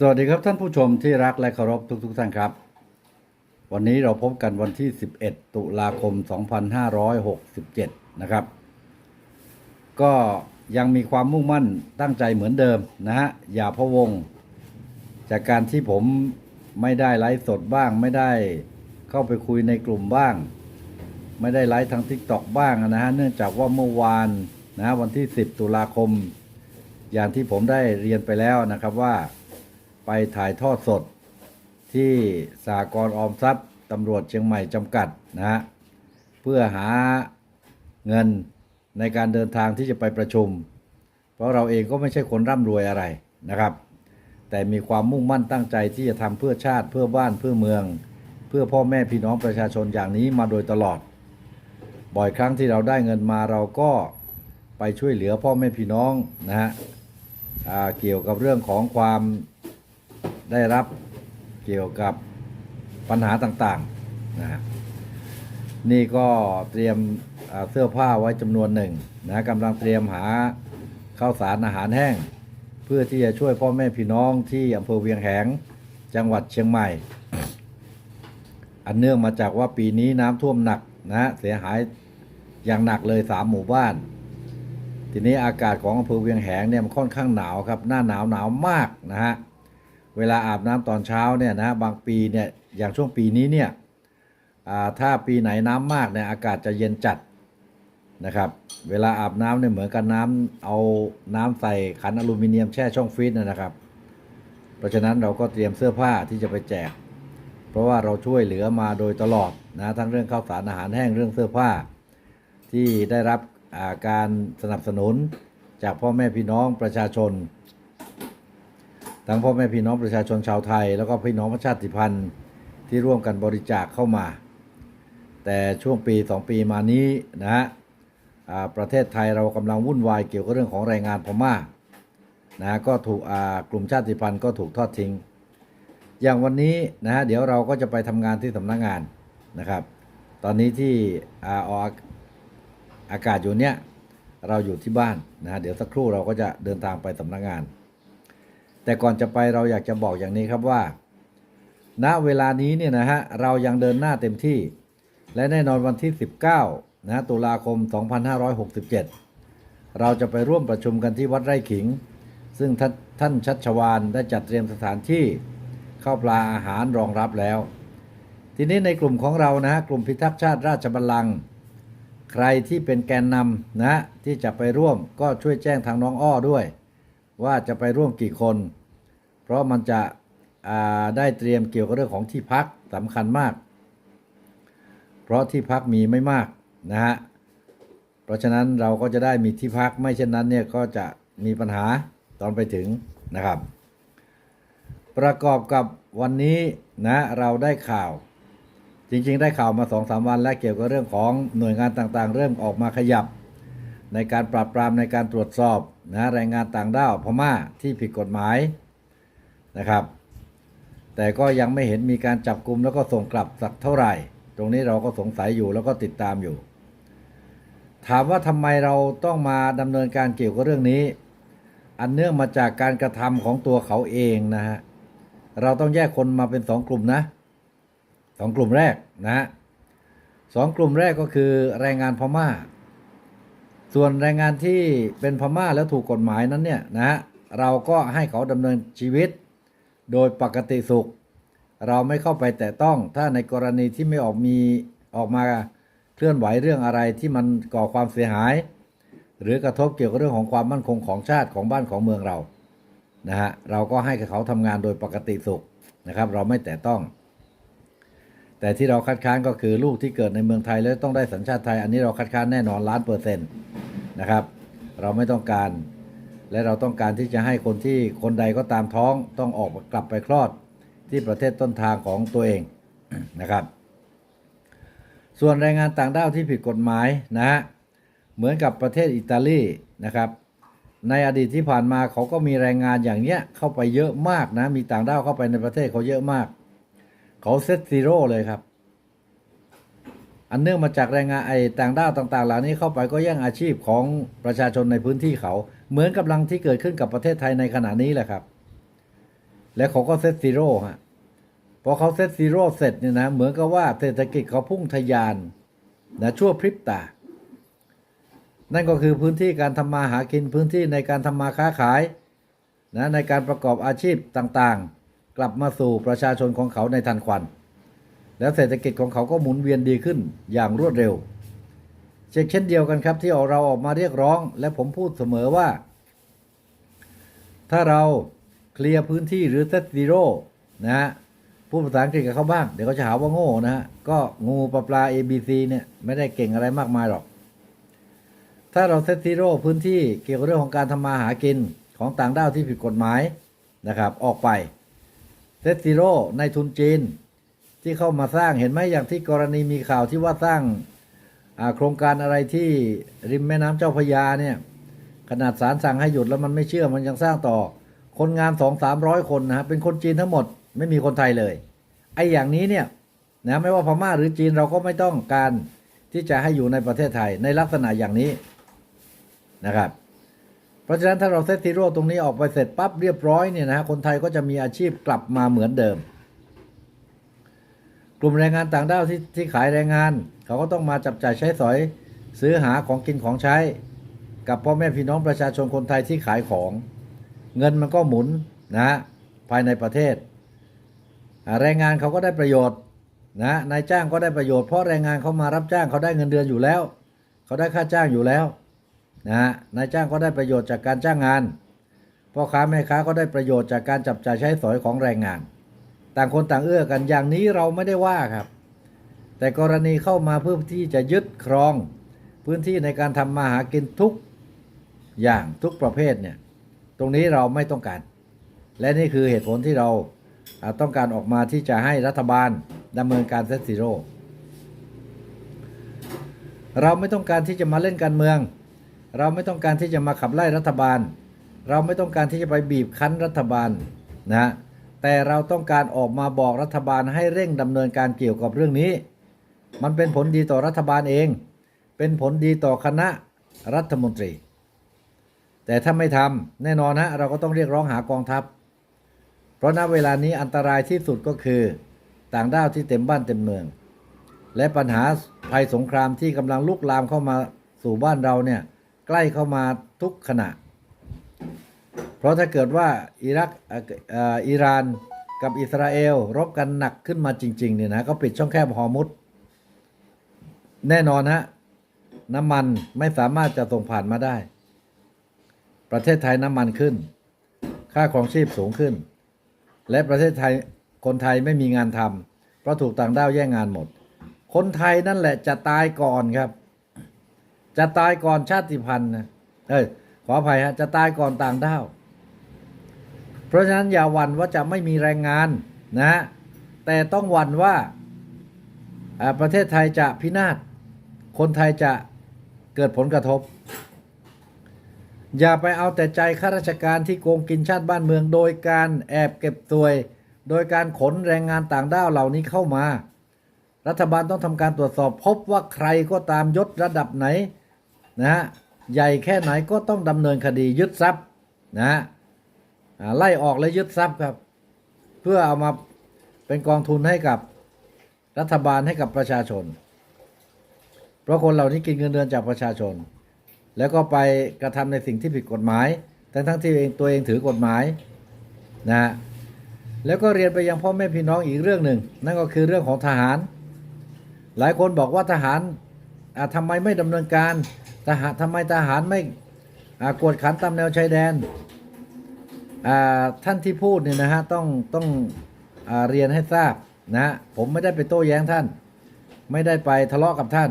สวัสดีครับท่านผู้ชมที่รักและเคารพทุกทุกๆท่านครับ วันนี้เราพบกันวันที่ 11 ตุลาคม 2567 นะครับ ก็ยังมีความมุ่งมั่นตั้งใจเหมือนเดิมนะฮะอย่าพะวง จากการที่ผมไม่ได้ไลฟ์สดบ้าง ไม่ได้เข้าไปคุยในกลุ่มบ้าง ไม่ได้ไลฟ์ทางทิกตอกบ้างนะฮะเนื่องจากว่าเมื่อวานนะฮะวันที่ 10 ตุลาคม อย่างที่ผมได้เรียนไปแล้วนะครับว่า ไปถ่ายทอดสดที่สากรออมทรัพย์ตำรวจเชียงใหม่จำกัดนะฮะเพื่อหาเงินในการเดินทางที่จะไปประชุม เพราะเราเองก็ไม่ใช่คนร่ำรวยอะไรนะครับ แต่มีความมุ่งมั่นตั้งใจที่จะทำเพื่อชาติเพื่อบ้านเพื่อเมือง เพื่อพ่อแม่พี่น้องประชาชนอย่างนี้มาโดยตลอด บ่อยครั้งที่เราได้เงินมาเราก็ไปช่วยเหลือพ่อแม่พี่น้องนะฮะเกี่ยวกับเรื่องของความ ได้รับเกี่ยวกับปัญหาต่างๆนะนี่ก็เตรียมเสื้อผ้าไว้จำนวนหนึ่งนะกำลังเตรียมหาข้าวสารอาหารแห้ง เพื่อที่จะช่วยพ่อแม่พี่น้องที่อำเภอเวียงแหงจังหวัดเชียงใหม่ อันเนื่องมาจากว่าปีนี้น้ำท่วมหนักนะเสียหายอย่างหนักเลยสามหมู่บ้าน ทีนี้อากาศของอำเภอเวียงแหงเนี่ยมันค่อนข้างหนาวครับ หน้าหนาวหนาวมากนะฮะ เวลาอาบน้ำตอนเช้าเนี่ยนะบางปีเนี่ยอย่างช่วงปีนี้เนี่ยถ้าปีไหนน้ำมากเนี่ยอากาศจะเย็นจัดนะครับเวลาอาบน้ำเนี่ยเหมือนกับน้ำเอาน้ำใส่ขันอลูมิเนียมแช่ช่องฟรีซนะนะครับ เพราะฉะนั้นเราก็เตรียมเสื้อผ้าที่จะไปแจก เพราะว่าเราช่วยเหลือมาโดยตลอดนะทั้งเรื่องข้าวสารอาหารแห้งเรื่องเสื้อผ้า ที่ได้รับาการสนับสนุนจากพ่อแม่พี่น้องประชาชน ทั้งพ่อแม่พี่น้องประชาชนชาวไทย แล้วก็พี่น้องประชาติพันธุ์ที่ร่วมกันบริจาคเข้ามา แต่ช่วงปีสองปีมานี้นะฮะประเทศไทยเรากำลังวุ่นวายเกี่ยวกับเรื่องของแรงงานพม่านะฮะก็ถูกกลุ่มชาติพันธุ์ก็ถูกทอดทิ้ง อย่างวันนี้นะฮะเดี๋ยวเราก็จะไปทำงานที่สำนักงานนะครับ ตอนนี้ที่อออกอากาศอยู่เนี้ยเราอยู่ที่บ้านนะฮะเดี๋ยวสักครู่เราก็จะเดินทางไปสำนักงาน แต่ก่อนจะไปเราอยากจะบอกอย่างนี้ครับว่า ณเวลานี้เนี่ยนะฮะเรายังเดินหน้าเต็มที่ และแน่นอนวันที่ 19นะฮะตุลาคม 2567 เราจะไปร่วมประชุมกันที่วัดไร่ขิง ซึ่งท่านท่านชัชวานได้จัดเตรียมสถานที่ข้าวปลาอาหารรองรับแล้ว ทีนี้ในกลุ่มของเรานะฮะกลุ่มพิทักษ์ชาติราชบัลลังก์ใครที่เป็นแกนนำนะที่จะไปร่วมก็ช่วยแจ้งทางน้องอ้อด้วย ว่าจะไปร่วมกี่คน เพราะมันจะได้เตรียมเกี่ยวกับเรื่องของที่พักสำคัญมาก เพราะที่พักมีไม่มากนะฮะ เพราะฉะนั้นเราก็จะได้มีที่พักไม่เช่นนั้นเนี่ยก็จะมีปัญหาตอนไปถึงนะครับ ประกอบกับวันนี้นะเราได้ข่าว จริงๆ ได้ข่าวมาสองสามวันแล้วเกี่ยวกับเรื่องของหน่วยงานต่างๆ เริ่มออกมาขยับ ในการปราบปรามในการตรวจสอบนะแรงงานต่างด้าวพม่าที่ผิดกฎหมาย นะครับ แต่ก็ยังไม่เห็นมีการจับกลุ่มแล้วก็ส่งกลับสักเท่าไหร่ ตรงนี้เราก็สงสัยอยู่แล้วก็ติดตามอยู่ ถามว่าทำไมเราต้องมาดำเนินการเกี่ยวกับเรื่องนี้ อันเนื่องมาจากการกระทำของตัวเขาเองนะฮะเราต้องแยกคนมาเป็นสองกลุ่มนะสองกลุ่มแรกนะฮะสองกลุ่มแรกก็คือแรงงานพม่า ส่วนแรงงานที่เป็นพม่าแล้วถูกกฎหมายนั้นเนี่ยนะฮะเราก็ให้เขาดำเนินชีวิต โดยปกติสุข เราไม่เข้าไปแตะต้องถ้าในกรณีที่ไม่ออกมีออกมาเคลื่อนไหวเรื่องอะไรที่มันก่อความเสียหาย หรือกระทบเกี่ยวกับเรื่องของความมั่นคงของชาติของบ้านของเมืองเรานะฮะเราก็ให้เขาทำงานโดยปกติสุขนะครับ เราไม่แตะต้อง แต่ที่เราคัดค้านก็คือลูกที่เกิดในเมืองไทยแล้วต้องได้สัญชาติไทย อันนี้เราคัดค้านแน่นอนล้านเปอร์เซ็นต์นะครับ เราไม่ต้องการ และเราต้องการที่จะให้คนที่คนใดก็ตามท้องต้องออกกลับไปคลอดที่ประเทศต้นทางของตัวเองนะครับ ส่วนแรงงานต่างด้าวที่ผิดกฎหมายนะฮะเหมือนกับประเทศอิตาลีนะครับในอดีตที่ผ่านมาเขาก็มีแรงงานอย่างเนี้ยเข้าไปเยอะมากนะ มีต่างด้าวเข้าไปในประเทศเขาเยอะมาก เขาเซตซีโร่เลยครับ อันเนื่องมาจากแรงงานไอ้ต่างด้าวต่างๆ เหล่านี้เข้าไปก็แย่งอาชีพของประชาชนในพื้นที่เขา เหมือนกำลังที่เกิดขึ้นกับประเทศไทยในขณะนี้แหละครับ แล้วเขาก็เซตซีโร่ฮะพอเขาเซตซีโร่เสร็จเนี่ยนะเหมือนกับว่าเศรษฐกิจเขาพุ่งทะยานนะชั่วพริบตา นั่นก็คือพื้นที่การทำมาหากินพื้นที่ในการทำมาค้าขายนะในการประกอบอาชีพต่างๆ กลับมาสู่ประชาชนของเขาในทันควัน แล้วเศรษฐกิจของเขาก็หมุนเวียนดีขึ้นอย่างรวดเร็ว เช่นเช่นเดียวกันครับที่เราออกมาเรียกร้อง และผมพูดเสมอว่า ถ้าเราเคลียร์พื้นที่หรือเซตซีโร่นะฮะพูดภาษาอังกฤษกับเขาบ้าง เดี๋ยวเขาจะหาว่าโง่นะฮะก็งูปลาปลา A B C เนี่ยไม่ได้เก่งอะไรมากมายหรอก ถ้าเราเซตซีโร่พื้นที่เกี่ยวกับเรื่องของการทำมาหากินของต่างด้าวที่ผิดกฎหมายนะครับ ออกไปเซตซีโร่ในทุนจีนที่เข้ามาสร้างเห็นไหมอย่างที่กรณีมีข่าวที่ว่าสร้าง โครงการอะไรที่ริมแม่น้ำเจ้าพยาเนี่ยขนาดศาลสั่งให้หยุดแล้วมันไม่เชื่อมันยังสร้างต่อ คนงานสองสามร้อยคนนะฮะเป็นคนจีนทั้งหมดไม่มีคนไทยเลยไอ้อย่างนี้เนี่ยนะไม่ว่าพม่าหรือจีนเราก็ไม่ต้องการที่จะให้อยู่ในประเทศไทยในลักษณะอย่างนี้นะครับ เพราะฉะนั้นถ้าเราเซตซีโร่ตรงนี้ออกไปเสร็จปั๊บเรียบร้อยเนี่ยนะฮะคนไทยก็จะมีอาชีพกลับมาเหมือนเดิม กลุ่มแรงงานต่างด้าวที่ที่ขายแรงงาน เขาก็ต้องมาจับจ่ายใช้สอย ซื้อหาของกินของใช้ กับพ่อแม่พี่น้องประชาชนคนไทยที่ขายของ เงินมันก็หมุนนะ ภายในประเทศ แรงงานเขาก็ได้ประโยชน์นะนายจ้างก็ได้ประโยชน์เพราะแรงงานเขามารับจ้างเขาได้เงินเดือนอยู่แล้ว เขาได้ค่าจ้างอยู่แล้วนะนายจ้างก็ได้ประโยชน์จากการจ้างงานพ่อค้าแม่ค้าก็ได้ประโยชน์จากการจับจ่ายใช้สอยของแรงงาน ต่างคนต่างเอื้อกันอย่างนี้เราไม่ได้ว่าครับ แต่กรณีเข้ามาเพื่อที่จะยึดครองพื้นที่ในการทำมาหากินทุกอย่างทุกประเภทเนี่ยตรงนี้เราไม่ต้องการ และนี่คือเหตุผลที่เราต้องการออกมาที่จะให้รัฐบาลดำเนินการเซตซีโร่เราไม่ต้องการที่จะมาเล่นการเมือง เราไม่ต้องการที่จะมาขับไล่รัฐบาล เราไม่ต้องการที่จะไปบีบคั้นรัฐบาลนะ แต่เราต้องการออกมาบอกรัฐบาลให้เร่งดำเนินการเกี่ยวกับเรื่องนี้ มันเป็นผลดีต่อรัฐบาลเอง เป็นผลดีต่อคณะรัฐมนตรี แต่ถ้าไม่ทำแน่นอนฮะเราก็ต้องเรียกร้องหากองทัพ เพราะณเวลานี้อันตรายที่สุดก็คือ ต่างด้าวที่เต็มบ้านเต็มเมือง และปัญหาภัยสงครามที่กำลังลุกลามเข้ามาสู่บ้านเราเนี่ยใกล้เข้ามาทุกขณะ เพราะถ้าเกิดว่าอิรักอิหร่านกับอิสราเอลรบกันหนักขึ้นมาจริงๆเนี่ยนะก็ปิดช่องแคบฮอร์มุดแน่นอนฮะน้ำมันไม่สามารถจะส่งผ่านมาได้ ประเทศไทยน้ำมันขึ้น ค่าครองชีพสูงขึ้น และประเทศไทยคนไทยไม่มีงานทำเพราะถูกต่างด้าวแย่งงานหมด คนไทยนั่นแหละจะตายก่อนครับ จะตายก่อนชาติพันธุ์นะเอ้ยขออภัยฮะจะตายก่อนต่างด้าว เพราะฉะนั้นอย่าหวั่นว่าจะไม่มีแรงงานนะแต่ต้องหวั่นว่าประเทศไทยจะพินาศคนไทยจะเกิดผลกระทบ อย่าไปเอาแต่ใจข้าราชการที่โกงกินชาติบ้านเมือง โดยการแอบเก็บสวโดยการขนแรงงานต่างด้าวเหล่านี้เข้ามา รัฐบาลต้องทำการตรวจสอบพบว่าใครก็ตามยศระดับไหนนะฮะใหญ่แค่ไหนก็ต้องดำเนินคดียึดทรัพย์นะฮะ ไล่ออกและยึดทรัพย์ครับ เพื่อเอามาเป็นกองทุนให้กับรัฐบาลให้กับประชาชน เพราะคนเหล่านี้กินเงินเดือนจากประชาชน แล้วก็ไปกระทำในสิ่งที่ผิดกฎหมาย ทั้งทั้งที่เองตัวเองถือกฎหมายนะแล้วก็เรียนไปยังพ่อแม่พี่น้องอีกเรื่องหนึ่ง นั่นก็คือเรื่องของทหาร หลายคนบอกว่าทหารอ่าทำไมไม่ดำเนินการทหารทำไมทหารไม่กวดขันตามแนวชายแดน ท่านที่พูดเนี่ยนะฮะต้องต้องอเรียนให้ทราบนะ ผมไม่ได้ไปโต้แย้งท่าน ไม่ได้ไปทะเลาะกับท่าน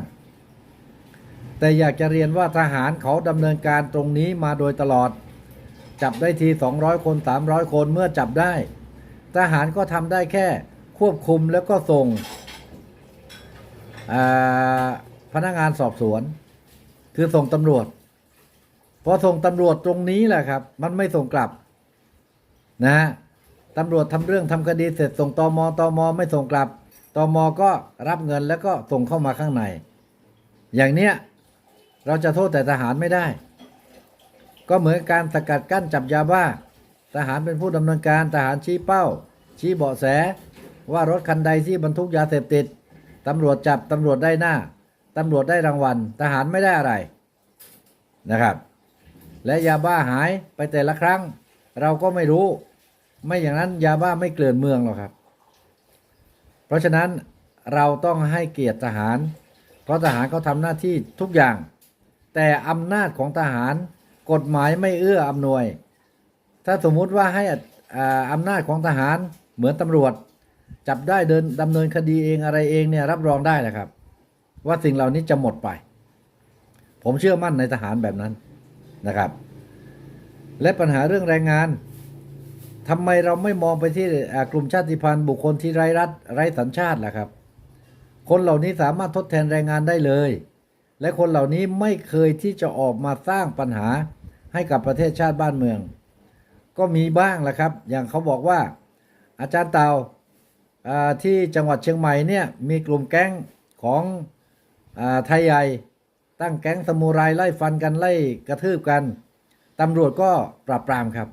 แต่อยากจะเรียนว่าทหารเขาดำเนินการตรงนี้มาโดยตลอด จับได้ที 200 คน 300 คนเมื่อจับได้ ทหารก็ทำได้แค่ควบคุมแล้วก็ส่งพนักงานสอบสวน คือส่งตำรวจพอส่งตำรวจตรงนี้แหละครับ มันไม่ส่งกลับ นะตำรวจทำเรื่องทำคดีเสร็จส่งตอมอตอมอไม่ส่งกลับตอมอก็รับเงินแล้วก็ส่งเข้ามาข้างใน อย่างเนี้ยเราจะโทษแต่ทหารไม่ได้ ก็เหมือนการสกัดกั้นจับยาบ้า ทหารเป็นผู้ดำเนินการทหารชี้เป้า ชี้เบาะแส ว่ารถคันใดที่บรรทุกยาเสพติดตำรวจจับตำรวจได้หน้าตำรวจได้รางวัล ทหารไม่ได้อะไรนะครับ และยาบ้าหายไปแต่ละครั้ง เราก็ไม่รู้ ไม่อย่างนั้นยาบ้าไม่เกลื่อนเมืองหรอกครับ เพราะฉะนั้นเราต้องให้เกียรติทหาร เพราะทหารเขาทำหน้าที่ทุกอย่าง แต่อำนาจของทหารกฎหมายไม่เอื้ออำนวย ถ้าสมมุติว่าให้อ่าอำนาจของทหารเหมือนตำรวจ จับได้เดินดำเนินคดีเองอะไรเองเนี่ยรับรองได้แหละครับ ว่าสิ่งเหล่านี้จะหมดไป ผมเชื่อมั่นในทหารแบบนั้นนะครับ และปัญหาเรื่องแรงงาน ทำไมเราไม่มองไปที่กลุ่มชาติพันธุ์บุคคลที่ไร้รัฐไร้สัญชาติล่ะครับ คนเหล่านี้สามารถทดแทนแรงงานได้เลย และคนเหล่านี้ไม่เคยที่จะออกมาสร้างปัญหาให้กับประเทศชาติบ้านเมือง ก็มีบ้างแหะครับ อย่างเขาบอกว่า อาจารย์เตาที่จังหวัดเชียงใหม่เนี่ยมีกลุ่มแก๊งของอไทยใหญ่ตั้งแก๊งสมุไรไล่ฟันกันไล่กระทืบกันตำรวจก็ปราบปรามครับ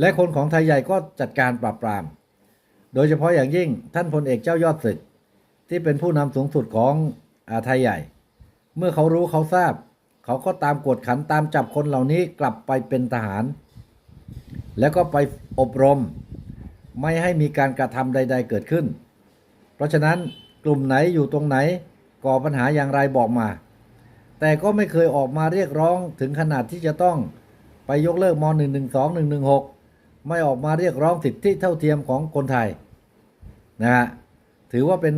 และคนของไทยใหญ่ก็จัดการปราบปราม โดยเฉพาะอย่างยิ่งท่านพลเอกเจ้ายอดศึกที่เป็นผู้นำสูงสุดของอาไทยใหญ่ เมื่อเขารู้เขาทราบ เขาก็ตามกวดขันตามจับคนเหล่านี้กลับไปเป็นทหาร แล้วก็ไปอบรม ไม่ให้มีการกระทำใด ๆ เกิดขึ้น เพราะฉะนั้นกลุ่มไหนอยู่ตรงไหนก่อปัญหาอย่างไรบอกมา แต่ก็ไม่เคยออกมาเรียกร้องถึงขนาดที่จะต้องไปยกเลิกม .112 116 ไม่ออกมาเรียกร้องสิทธิเท่าเทียมของคนไทยนะฮะถือว่าเป็น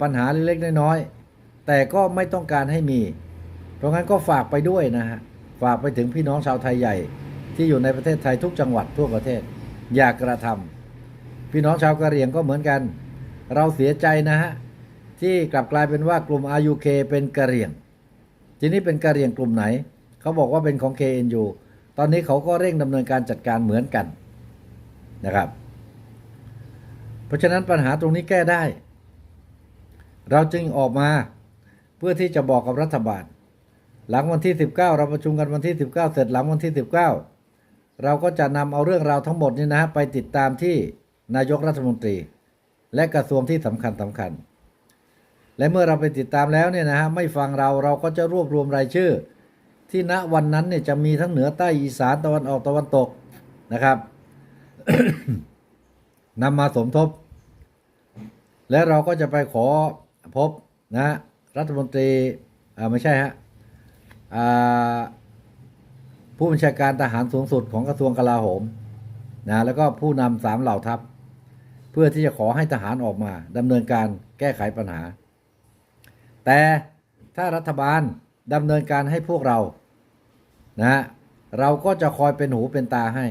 ปัญหาเล็กๆน้อยๆแต่ก็ไม่ต้องการให้มี เพราะงั้นก็ฝากไปด้วยนะฮะฝากไปถึงพี่น้องชาวไทยใหญ่ ที่อยู่ในประเทศไทยทุกจังหวัดทั่วประเทศ อย่ากระทำพี่น้องชาวกะเหรี่ยงก็เหมือนกัน เราเสียใจนะฮะที่กลับกลายเป็นว่ากลุ่ม RUK เป็นกะเหรี่ยง ทีนี้เป็นกะเหรี่ยงกลุ่มไหน เขาบอกว่าเป็นของ KNU ตอนนี้เขาก็เร่งดำเนินการจัดการเหมือนกัน นะครับ เพราะฉะนั้นปัญหาตรงนี้แก้ได้ เราจึงออกมาเพื่อที่จะบอกกับรัฐบาล หลังวันที่ 19 เราประชุมกันวันที่ 19 เสร็จหลังวันที่ 19 เราก็จะนำเอาเรื่องราวทั้งหมดนี้นะฮะไปติดตามที่นายกรัฐมนตรี และกระทรวงที่สำคัญสำคัญ และเมื่อเราไปติดตามแล้วเนี่ยนะฮะไม่ฟังเราเราก็จะรวบรวมรายชื่อที่ณวันนั้นเนี่ยจะมีทั้งเหนือใต้อีสานตะวันออกตะวันตกนะครับ นำมาสมทบ และเราก็จะไปขอพบนะรัฐมนตรีไม่ใช่ฮะผู้บัญชาการทหารสูงสุดของกระทรวงกลาโหมนะแล้วก็ผู้นำสามเหล่าทัพ เพื่อที่จะขอให้ทหารออกมาดำเนินการแก้ไขปัญหา แต่ถ้ารัฐบาลดำเนินการให้พวกเรานะเราก็จะคอยเป็นหูเป็นตาให้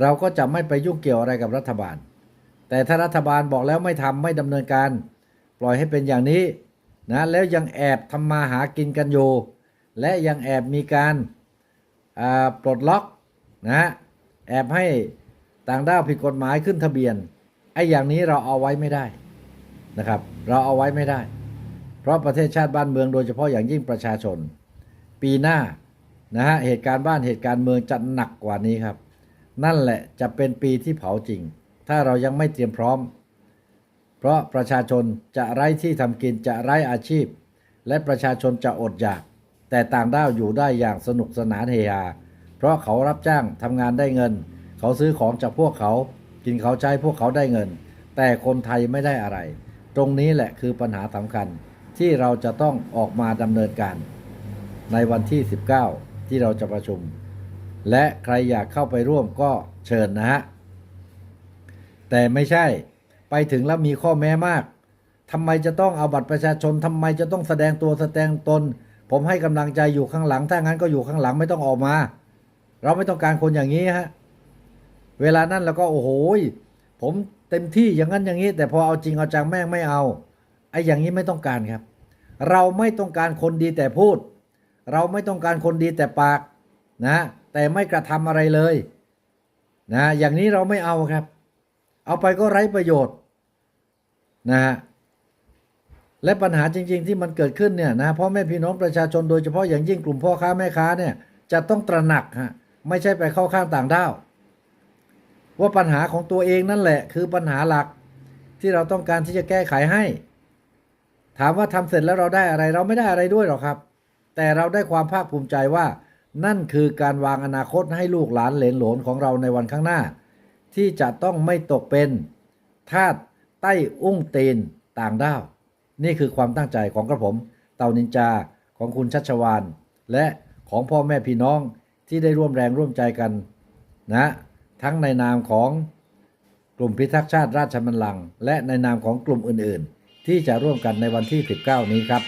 เราก็จะไม่ไปยุ่งเกี่ยวอะไรกับรัฐบาล แต่ถ้ารัฐบาลบอกแล้วไม่ทำไม่ดำเนินการ ปล่อยให้เป็นอย่างนี้นะแล้วยังแอบทำมาหากินกันอยู่ และยังแอบมีการปลดล็อกนะแอบให้ต่างด้าวผิดกฎหมายขึ้นทะเบียนไอ้อย่างนี้เราเอาไว้ไม่ได้นะครับ เราเอาไว้ไม่ได้ เพราะประเทศชาติบ้านเมืองโดยเฉพาะอย่างยิ่งประชาชน ปีหน้านะฮะเหตุการณ์บ้านเหตุการณ์เมืองจะหนักกว่านี้ครับ นั่นแหละจะเป็นปีที่เผาจริง ถ้าเรายังไม่เตรียมพร้อม เพราะประชาชนจะไร้ที่ทำกินจะไร้อาชีพ และประชาชนจะอดอยาก แต่ต่างด้าวอยู่ได้อย่างสนุกสนานเฮฮาเพราะเขารับจ้างทำงานได้เงิน เขาซื้อของจากพวกเขา กินเขาใช้พวกเขาได้เงิน แต่คนไทยไม่ได้อะไร ตรงนี้แหละคือปัญหาสำคัญที่เราจะต้องออกมาดำเนินการ ในวันที่ 19 ที่เราจะประชุม และใครอยากเข้าไปร่วมก็เชิญนะฮะ แต่ไม่ใช่ไปถึงแล้วมีข้อแม้มากทำไมจะต้องเอาบัตรประชาชนทำไมจะต้องแสดงตัวแสดงตน ผมให้กำลังใจอยู่ข้างหลัง ถ้างั้นก็อยู่ข้างหลังไม่ต้องออกมา เราไม่ต้องการคนอย่างนี้ฮะ เวลานั้นเราก็โอ้โหผมเต็มที่อย่างนั้นอย่างนี้ แต่พอเอาจริงเอาจังแม่งไม่เอาไอ้อย่างนี้ไม่ต้องการครับ เราไม่ต้องการคนดีแต่พูด เราไม่ต้องการคนดีแต่ปากนะ แต่ไม่กระทำอะไรเลยนะอย่างนี้เราไม่เอาครับ เอาไปก็ไร้ประโยชน์นะฮะและปัญหาจริง ๆ ที่มันเกิดขึ้นเนี่ยนะพ่อแม่พี่น้องประชาชนโดยเฉพาะอย่างยิ่งกลุ่มพ่อค้าแม่ค้าเนี่ยจะต้องตระหนักฮะไม่ใช่ไปเข้าข้างต่างด้าวว่าปัญหาของตัวเองนั่นแหละ คือปัญหาหลักที่เราต้องการที่จะแก้ไขให้ ถามว่าทำเสร็จแล้วเราได้อะไร เราไม่ได้อะไรด้วยหรอกครับ แต่เราได้ความภาคภูมิใจว่า นั่นคือการวางอนาคตให้ลูกหลานเหลนหลนของเราในวันข้างหน้า ที่จะต้องไม่ตกเป็นทาสใต้อุ้งตีนต่างด้าว นี่คือความตั้งใจของกระผม เต่านินจาของคุณชัชวานและของพ่อแม่พี่น้องที่ได้ร่วมแรงร่วมใจกันนะ ทั้งในนามของกลุ่มพิทักษ์ชาติราชบัลลังก์และในนามของกลุ่มอื่นๆ ที่จะร่วมกันในวันที่ 19 นี้ครับ